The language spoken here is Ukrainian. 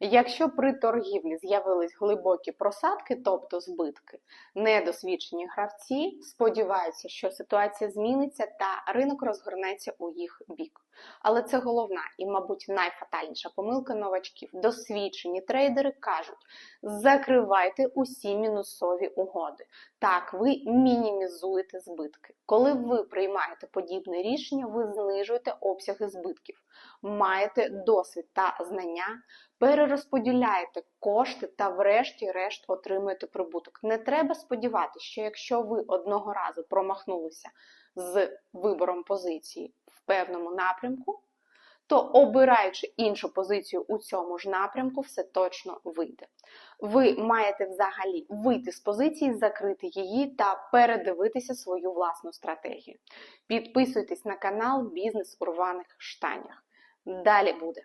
Якщо при торгівлі з'явились глибокі просадки, тобто збитки, недосвідчені гравці сподіваються, що ситуація зміниться та ринок розгорнеться у їх бік. Але це головна і, мабуть, найфатальніша помилка новачків. Досвідчені трейдери кажуть: закривайте усі мінусові угоди. Так, ви мінімізуєте збитки. Коли ви приймаєте подібне рішення, ви знижуєте обсяги збитків, маєте досвід та знання, перерозподіляєте кошти та, врешті-решт, отримуєте прибуток. Не треба сподіватися, що якщо ви одного разу промахнулися з вибором позиції певному напрямку, то обираючи іншу позицію у цьому ж напрямку, все точно вийде. Ви маєте взагалі вийти з позиції, закрити її та передивитися свою власну стратегію. Підписуйтесь на канал Бізнес у рваних штанях. Далі буде.